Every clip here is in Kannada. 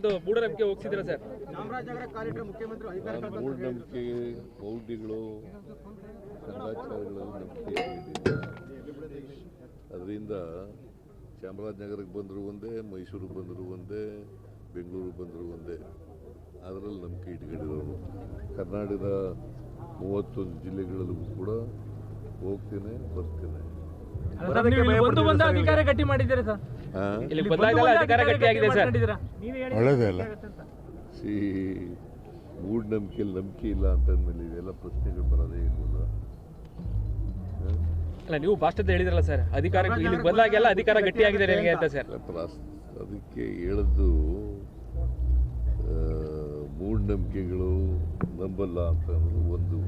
ಒಂದು ಮೂಢನಂಬಿಕೆ ಹೋಗ್ಸಿದ್ರ ಸರ್. ಮೂಢನಂಬಿಕೆ ಮೌಢ್ಯಗಳು ನಂಬಿಕೆ ಅದರಿಂದ ಚಾಮರಾಜನಗರಕ್ಕೆ ಬಂದರೂ ಒಂದೇ ಮೈಸೂರಿಗೆ ಬಂದರೂ ಒಂದೇ ಬೆಂಗಳೂರಿಗೆ ಬಂದರೂ ಒಂದೇ. ಅದರಲ್ಲಿ ನಂಬಿಕೆ ಇಟ್ಕೊಂಡಿರೋರು. ಕರ್ನಾಟಕದ ಮೂವತ್ತೊಂದು ಜಿಲ್ಲೆಗಳಲ್ಲೂ ಕೂಡ ಹೋಗ್ತೇನೆ ಬರ್ತೇನೆ. ಒಂದು ಬಂದ ಅಧಿಕಾರ ಗಟ್ಟಿ ಮಾಡಿದ್ದೀರಾ ಸರ್? ಇಲ್ಲಿ ಬದಲಾಯಿಸಲ್ಲ ಅಧಿಕಾರ ಗಟ್ಟಿಯಾಗಿದೆ ಸರ್. ಒಳ್ಳೇದೇ ಅಲ್ಲ? ಸಿ ಮೂಢನಂಬಿಕೆಯಲ್ಲಿ ನಂಬಿಕೆ ಇಲ್ಲ ಅಂತಂದ್ಮೇಲೆ ಇವೆಲ್ಲ ಪ್ರಶ್ನೆಗಳು ಬರೋದೇ ಇಲ್ವಲ್ಲ? ಅಲ್ಲ ನೀವು ಭಾಷಣದಲ್ಲಿ ಹೇಳಿದ್ರಲ್ಲ ಸರ್ ಅಧಿಕಾರ ಇಲ್ಲಿ ಬದಲಾಗೆಲ್ಲ ಅಧಿಕಾರ ಗಟ್ಟಿಯಾಗಿದೆ ನಿಮಗೆ ಅಂತ. ಸರ್. ಅದಕ್ಕೆ ಹೇಳದ್ದು ಮೂಢನಂಬಿಕೆಗಳು ನಂಬಲ್ಲ ಅಂತ ಒಂದು.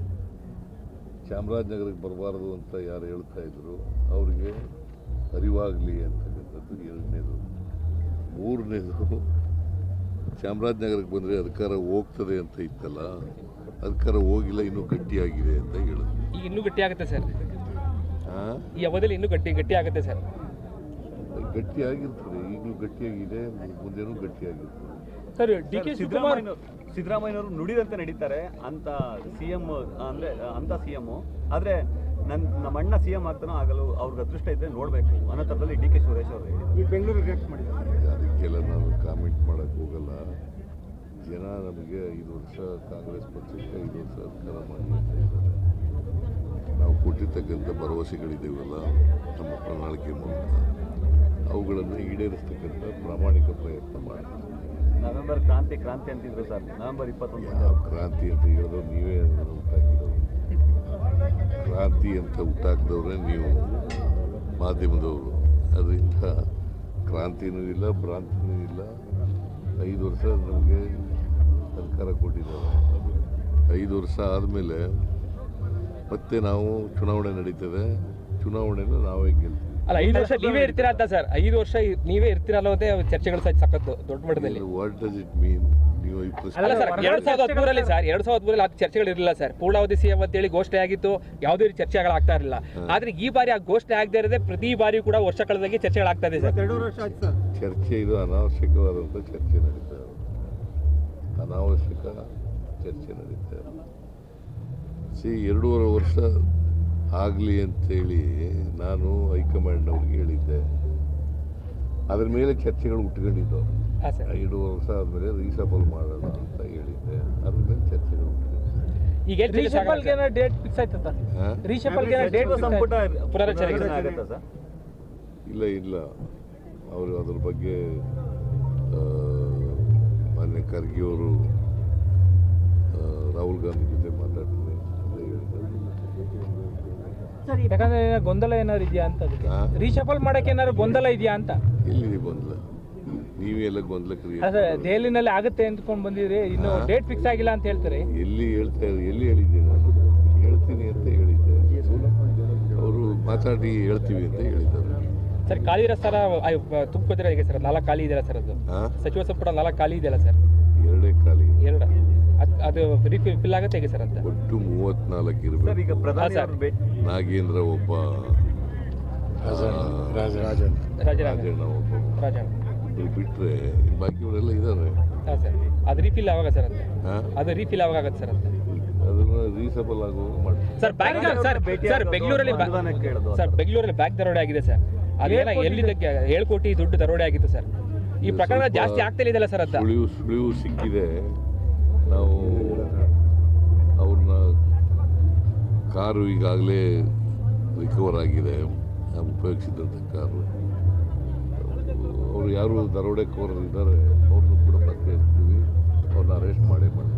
ಚಾಮರಾಜನಗರಕ್ಕೆ ಬರಬಾರದು ಅಂತ ಯಾರು ಹೇಳ್ತಾ ಇದ್ರು ಅವರಿಗೆ ಅರಿವಾಗಲಿ ಅಂತಕ್ಕಂಥದ್ದು ಎರಡನೇದು. ಮೂರನೇದು ಚಾಮರಾಜನಗರಕ್ಕೆ ಬಂದರೆ ಅಧಿಕಾರ ಹೋಗ್ತದೆ ಅಂತ ಇತ್ತಲ್ಲ ಅಧಿಕಾರ ಹೋಗಿಲ್ಲ ಇನ್ನೂ ಗಟ್ಟಿಯಾಗಿದೆ ಅಂತ ಹೇಳಿದ್ರು ಈಗ ಇನ್ನೂ ಗಟ್ಟಿ ಆಗುತ್ತೆ ಸರ್? ಈ ಅವಧಿಯಲ್ಲಿ ಇನ್ನೂ ಗಟ್ಟಿ ಗಟ್ಟಿ ಆಗುತ್ತೆ ಸರ್ ಗಟ್ಟಿಯಾಗಿರ್ತದೆ ಈಗಲೂ ಗಟ್ಟಿಯಾಗಿದೆ ಮುಂದೆನೂ ಗಟ್ಟಿಯಾಗಿರ್ತದೆ. ಸರ್ ಡಿ ಕೆ ಸಿದ್ದರಾಮಯ್ಯ ಸಿದ್ದರಾಮಯ್ಯನವರು ನುಡಿದಂತೆ ನಡೀತಾರೆ ಅಂತ ಸಿ ಎಂ ಅಂದರೆ ಅಂತ ಸಿ ಎಮ್ಮು ಆದ್ರೆ ನನ್ ನಮ್ಮ ಅಣ್ಣ ಸಿ ಎಂ ಆಗ್ತಾನೋ ಆಗಲು ಅವ್ರಿಗೆ ಅದೃಷ್ಟ ಇದ್ರೆ ನೋಡಬೇಕು. ಅನ್ನೋ ಥರದಲ್ಲಿ ಡಿ ಕೆ ಸುರೇಶ್ ಅವರು. ಈ ಬೆಂಗಳೂರಿಗೆ ರಿಯಾಕ್ಟ್ ಮಾಡಿದ್ದಾರೆ ಅದಕ್ಕೆಲ್ಲ ನಾನು ಕಾಮೆಂಟ್ ಮಾಡೋಕ್ಕೆ ಹೋಗಲ್ಲ. ಜನ ನಮಗೆ ಐದು ವರ್ಷ ಕಾಂಗ್ರೆಸ್ ಪಕ್ಷಕ್ಕೆ ಐದು ವರ್ಷ ಅಧಿಕಾರ ಮಾಡಿ ಅಂತ ಇದ್ದಾರೆ. ನಾವು ಕೊಟ್ಟಿರ್ತಕ್ಕಂಥ ಭರವಸೆಗಳಿದ್ದೇವಲ್ಲ ನಮ್ಮ ಪ್ರಣಾಳಿಕೆ ಮೂಲಕ. ಅವುಗಳನ್ನು ಈಡೇರಿಸ್ತಕ್ಕಂಥ ಪ್ರಾಮಾಣಿಕ ಪ್ರಯತ್ನ ಮಾಡಿ. ನವೆಂಬರ್ ಕ್ರಾಂತಿ ಕ್ರಾಂತಿ ಅಂತಿದ್ರು ಸರ್. ನವೆಂಬರ್ ಇಪ್ಪತ್ತೊಂದು. ಕ್ರಾಂತಿ ಅಂತ ಹೇಳಿದ್ರು ನೀವೇ ಅಂತ ಹುಟ್ಟಾಕಿದವ್ರೆ ನೀವು ಮಾಧ್ಯಮದವರು. ಅದರಿಂದ ಕ್ರಾಂತಿನೂ ಇಲ್ಲ, ಭ್ರಾಂತಿನೂ ಇಲ್ಲ. ಐದು ವರ್ಷ ನಮಗೆ ಸರ್ಕಾರ ಕೊಟ್ಟಿದ್ದಾರೆ. ಐದು ವರ್ಷ ಆದಮೇಲೆ ಮತ್ತೆ ನಾವು ಚುನಾವಣೆ ನಡೀತದೆ. ಚುನಾವಣೆನ ನಾವೇ ಗೆಲ್ತೀವಿ. ಅಲ್ಲ ಐದು ವರ್ಷ ನೀವೇ ಇರ್ತೀರಾ ಅಂತ ಸರ್ ಐದು ವರ್ಷ ನೀವೇ ಇರ್ತೀರಲ್ಲ ಅನ್ನೋದೇ ಚರ್ಚೆಗಳು ಸಹ ಸಖತ್ತು ದೊಡ್ಡ ಮಟ್ಟದಲ್ಲಿ. ವಾಟ್ ಡಸ್ ಇಟ್ ಮೀನ್ ನೀವು ಈ ಅಲ್ಲ ಸರ್ ಎರಡ್ ಸಾವಿರದ ಹದಿಮೂರಲ್ಲಿ ಸರ್ ಎರಡ್ ಸಾವಿರದ ಹದಿಮೂರಲ್ಲಿ ಅದು ಚರ್ಚೆಗಳು ಇರಲಿಲ್ಲ ಸರ್. ಪೂರ್ಣಾವಧಿ ಸಿಎಂ ಅಂತೇಳಿ ಘೋಷಣೆ ಆಗಿತ್ತು ಯಾವುದೇ ರೀತಿ ಚರ್ಚೆಗಳು ಆಗ್ತಾ ಇರಲಿಲ್ಲ. ಆದ್ರೆ ಈ ಬಾರಿ ಆ ಘೋಷಣೆ ಆಗದೆ ಇರದೆ ಪ್ರತಿ ಬಾರಿ ಕೂಡ ವರ್ಷ ಕಳೆದಾಗೆ ಚರ್ಚೆಗಳಾಗ್ತಾ ಇದೆ ಸರ್. ಎರಡು ವರ್ಷ ಆಯ್ತು ಸರ್. ಚರ್ಚೆ ಇದು ಅನಾವಶ್ಯಕವಾದಂಥ ಚರ್ಚೆ ನಡೀತಾ ಇದೆ. ಅನಾವಶ್ಯಕ ಚರ್ಚೆ ನಡೀತಾ ಇದೆ. ಸಿ ಎರಡೂವರೆ ವರ್ಷ ಆಗಲಿ ಅಂತೇಳಿ ನಾನು ಹೈಕಮಾಂಡ್ನವ್ರಿಗೆ ಹೇಳಿದ್ದೆ. ಅದ್ರ ಮೇಲೆ ಚರ್ಚೆಗಳು ಉಟ್ಕೊಂಡಿದ್ದು ಎರಡು ವರ್ಷ ಆದಮೇಲೆ ರೀಸಬಲ್ ಮಾಡೋಣ ಅಂತ ಹೇಳಿದ್ದೆ. ಅದ್ರ ಮೇಲೆ ಚರ್ಚೆಗಳು ಉಟ್ಕೊಂಡಿದ್ದು ಈಗ ಎಲ್ಲಿ ಚರ್ಚೆ ಆಗಲ್ಲ ಡೇಟ್ ಫಿಕ್ಸ್ ಆಯ್ತಾ ಸರ್ ಹಾಂ? ರೀಶಫಲ್ಗೆ ಡೇಟ್ ಸಂಪುಟ ಪುನರಚನೆ ಆಗುತ್ತಾ. ಸರ್? ಇಲ್ಲ ಇಲ್ಲ. ಅವರು ಅದ್ರ ಬಗ್ಗೆ ಮೊನ್ನೆ ಮಾನ್ಯ ಖರ್ಗೆ ಅವರು ರಾಹುಲ್ ಗಾಂಧಿ ಯಾಕಂದ್ರೆ ಗೊಂದಲ ಏನಾದ್ರು ಇದೆಯಾ ಅಂತ? ರೀಶಫಲ್ ಮಾಡಕ್ಕೆ ಏನಾದ್ರು ಗೊಂದಲ ಇದೆಯಾ ಅಂತ? ಇಲ್ಲಿ ಗೊಂದಲ? ನೀವೇ ಎಲ್ಲ ಗೊಂದಲ ದೆಹಲಿನಲ್ಲಿ ಆಗುತ್ತೆ ಅಂದ್ಕೊಂಡು ಬಂದಿದ್ರಿ ಇನ್ನು ಡೇಟ್ ಫಿಕ್ಸ್ ಆಗಿಲ್ಲ ಅಂತ ಹೇಳ್ತಾರೆ. ಎಲ್ಲಿ ಹೇಳ್ತಾ ಎಲ್ಲಿ ಹೇಳಿದ್ದೆ ಹೇಳ್ತೀನಿ ಅಂತ ಹೇಳಿದ್ದೆ. ಅವರು ಮಾತಾಡಿ ಹೇಳ್ತೀವಿ ಅಂತ ಹೇಳಿದ್ದಾರೆ. ಸರ್ ಖಾಲಿ ಇರೋ ಸ್ಥಾನ ತುಂಬಿದ್ರೆ ಹೇಗೆ ಸರ್? ನಾಲ್ಕು ಖಾಲಿ ಇದೆಯಲ್ಲ ಸರ್ ಅದು? ಸಚಿವ ಸಂಪುಟ ನಾಲ್ಕು ಖಾಲಿ ಇದೆಯಲ್ಲ ಸರ್? ಎರಡೇ ಖಾಲಿ. ಎರಡು. ಅದ್- ಅದು ರಿಫಿಲ್ ಫಿಲ್ ಆಗುತ್ತೆ ಹೇಗೆ ಸರ್ ಅಂತ? ಒಟ್ಟು ಮೂವತ್ನಾಲ್ಕು ಸರ್ ಈಗ ಇರಬೇಕು ಪ್ರಧಾನಿ ಭೇಟಿ ನಾಗೇಂದ್ರ ಒಬ್ಬ ರಾಜಣ್ಣ. ಒಬ್ಬ. ರಾಜಣ್ಣ. ಇವ್ರು ಬಿಟ್ರೆ ಬಾಕಿಯವರೆಲ್ಲ ಇದ್ದಾರೆ ಹಾಂ ಸರ್. ಅದು ರೀಫಿಲ್ ಯಾವಾಗ ಸರ್ ಅಂತ? ಹಾ? ಅದು ರೀಫಿಲ್ ಯಾವಾಗ ಆಗುತ್ತೆ ಸರ್ ಅಂತ? ಅದನ್ನ ರೀಸಬಲ್ ಆಗೋ ಸರ್ ಬ್ಯಾಂಕ್ ಸರ್ ಸರ್ ಬೆಂಗಳೂರಲ್ಲಿ ಸರ್ ಬೆಂಗಳೂರಲ್ಲಿ ಬ್ಯಾಂಕ್ ದರೋಡೆ ಆಗಿದೆ ಸರ್. ಅದೇನ ಏಳು ಎಲ್ಲಿದ್ದಕ್ಕೆ ಏಳು ಕೋಟಿ ದುಡ್ಡು ದರೋಡೆ ಆಗಿತ್ತು ಸರ್. ಈ ಪ್ರಕರಣ ಜಾಸ್ತಿ ಆಗ್ತಾ ಇದೆಯಲ್ಲ ಸರ್ ಅಂತ? ಸುಳಿವು ಸುಳಿವು ಸಿಕ್ಕಿದೆ. ನಾವು ಅವ್ರನ್ನ ಕಾರು ಈಗಾಗಲೇ ರಿಕವರ್ ಆಗಿದೆ. ಉಪಯೋಗಿಸಿದಂಥ ಕಾರು. ಅವರು ಯಾರು ದರೋಡೆಕೋರರು ಇದ್ದಾರೆ ಅವ್ರನ್ನೂ ಕೂಡ ಪತ್ತೆ ಹಚ್ಚಿದ್ದೀವಿ ಅವ್ರನ್ನ ಅರೆಸ್ಟ್ ಮಾಡೇ ಮಾಡಿ.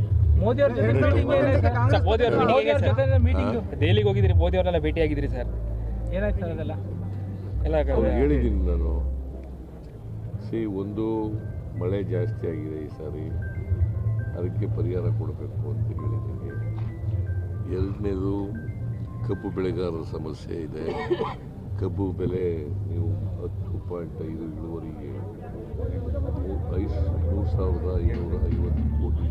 ಮೋದಿ ಅವ್ರ ಜೊತೆ ಮೀಟಿಂಗ್ ಸರ್, ಮೋದಿ ಅವ್ರ meeting ಸರ್? ಮೀಟಿಂಗ್ ದೆಹಲಿಗೆ ಹೋಗಿದ್ರಿ ಮೋದಿ ಅವರೆಲ್ಲ ಭೇಟಿ ಆಗಿದ್ರಿ ಸರ್? ಏನಾಯ್ತು ಸರ್ ಅದೆಲ್ಲ? ಎಲ್ಲ ಹೇಳಿದ್ದೀನಿ ನಾನು. ಸಿ ಒಂದು ಮಳೆ ಜಾಸ್ತಿ ಆಗಿದೆ ಈ ಸಾರಿ. ಅದಕ್ಕೆ ಪರಿಹಾರ ಕೊಡಬೇಕು ಅಂತ ಹೇಳಿದ್ದೀನಿ ಎರಡನೇದು, ಕಬ್ಬು ಬೆಳೆಗಾರರ ಸಮಸ್ಯೆ ಇದೆ. ಕಬ್ಬು ಬೆಲೆ ನೀವು ಹತ್ತು ಪಾಯಿಂಟ್ ಐದು ಇಳುವರಿಗೆ ಮೂರು ಸಾವಿರದ ಐನೂರ ಐವತ್ತು ಕೋಟಿ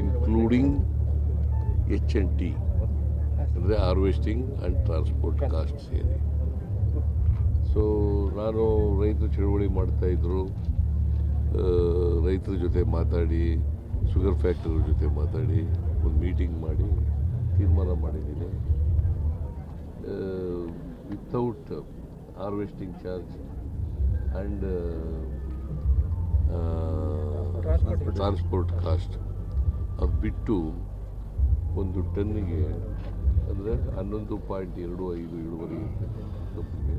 ಇನ್ಕ್ಲೂಡಿಂಗ್ ಎಚ್ ಎನ್ ಟಿ ಅಂದರೆ ಹಾರ್ವೆಸ್ಟಿಂಗ್ ಆ್ಯಂಡ್ ಟ್ರಾನ್ಸ್ಪೋರ್ಟ್ ಕಾಸ್ಟ್ ಸೇರಿ. ಸೊ ನಾನು ರೈತರು ಚಳುವಳಿ ಮಾಡ್ತಾಯಿದ್ರು ರೈತರ ಜೊತೆ ಮಾತಾಡಿ ಶುಗರ್ ಫ್ಯಾಕ್ಟ್ರಿ ಜೊತೆ ಮಾತಾಡಿ ಒಂದು ಮೀಟಿಂಗ್ ಮಾಡಿ ತೀರ್ಮಾನ ಮಾಡಿದ್ದೀನಿ. Without harvesting charge and transport cost ಅದು ಬಿಟ್ಟು ಒಂದು ಟನ್ನಿಗೆ ಅಂದರೆ ಹನ್ನೊಂದು ಪಾಯಿಂಟ್ ಎರಡು ಐದು ಇಳುವರಿ ಕಬ್ಬಿಗೆ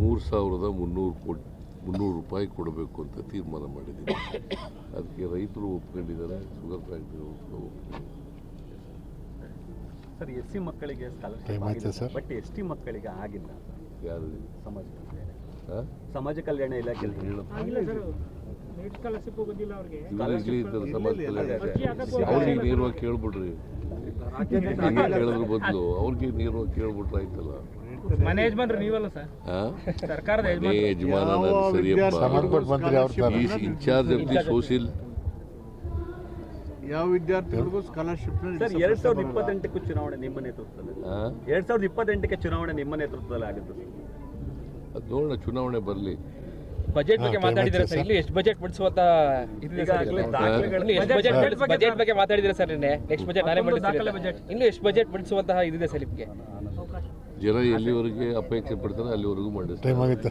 ಮೂರು ಸಾವಿರದ ಮುನ್ನೂರು ಕೋಟಿ. ಮುನ್ನೂರು ರೂಪಾಯಿ ಕೊಡಬೇಕು ಅಂತ ತೀರ್ಮಾನ ಮಾಡಿದ್ದೀನಿ ಅದಕ್ಕೆ ರೈತರು ಒಪ್ಕೊಂಡಿದ್ದಾರೆ ಶುಗರ್ ಫ್ಯಾಕ್ಟ್ರಿ ಒಪ್ಕೊಂಡಿದ್ದಾರೆ. ಸರ್ ಎಸ್ ಸಿ ಮಕ್ಕಳಿಗೆ scholarship sir? But S T ಮಕ್ಕಳಿಗೆ ಆಗಿಲ್ಲ. ಯಾರು ಸಮಾಜ ಕಲ್ಯಾಣ. ಹಾಂ ಸಮಾಜ ಕಲ್ಯಾಣ ಇಲಾಖೆ ಇದ್ದಾರೆ ಸಮಾಜ ಕಲ್ಯಾಣ ಅವ್ರಿಗೆ ನೇರವಾಗಿ ಕೇಳ್ಬಿಡ್ರಿ. ಕೇಳೋದ್ರ ಬದಲು ಅವ್ರಿಗೆ ನೀರು ಕೇಳ್ಬಿಟ್ರೆ ಆಯ್ತಲ್ಲ. ಮನೆ ಯಜಮಾನ್ರು ನೀವಲ್ಲ ಸರ್? ಸರ್ಕಾರದ ಮನೆ ಯಜಮಾನ ನಾನು ಸರಿಯಪ್ಪ ಸಂಬಂಧಪಟ್ಟ ಮಂತ್ರಿ ಅವ್ರ ಇನ್ಚಾರ್ಜ್ ಆಫ್ ದಿ ಸೋಷಿಯಲ್ ಯಾವ ವಿದ್ಯಾರ್ಥಿಗಳಿಗೂ ಸ್ಕಾಲರ್ಶಿಪ್ ಸರ್ ಎರಡ್ ಸಾವಿರದ ಇಪ್ಪತ್ತೆಂಟಕ್ಕೂ ಚುನಾವಣೆ ನಿಮ್ಮ ನೇತೃತ್ವದಲ್ಲಿ. ಎರಡ್ ಸಾವಿರದ ಇಪ್ಪತ್ತೆಂಟಕ್ಕೆ ಚುನಾವಣೆ ನಿಮ್ಮ ನೇತೃತ್ವದಲ್ಲಿ ಆಗುತ್ತೆ ಸರ್ ಅದು ನೋಡೋಣ ಚುನಾವಣೆ ಬರಲಿ. ಬಜೆಟ್ ಬಗ್ಗೆ ಮಾತಾಡಿದ್ರೆ ಸರ್? ಇಲ್ಲಿ ಎಷ್ಟು ಬಜೆಟ್ ಬಿಡಿಸುವಂತ ಬಜೆಟ್ ಬಗ್ಗೆ ಬಜೆಟ್ ಬಗ್ಗೆ ಮಾತಾಡಿದ್ರೆ ಸರ್ ನಿನ್ನೆ? ನೆಕ್ಸ್ಟ್ ಬಜೆಟ್ ನಾನೇ budget. ಇನ್ನು ಎಷ್ಟು ಬಜೆಟ್ ಬಿಡಿಸುವಂತಹ ಇದಿದೆ ಸರ್ ನಿಮಗೆ? ಜನ ಎಲ್ಲಿವರೆಗೆ ಅಪೇಕ್ಷೆ ಪಡ್ತಾರೆ ಅಲ್ಲಿವರೆಗೂ ಮಾಡಿ ಟೈಮ್ ಆಗಿತ್ತು.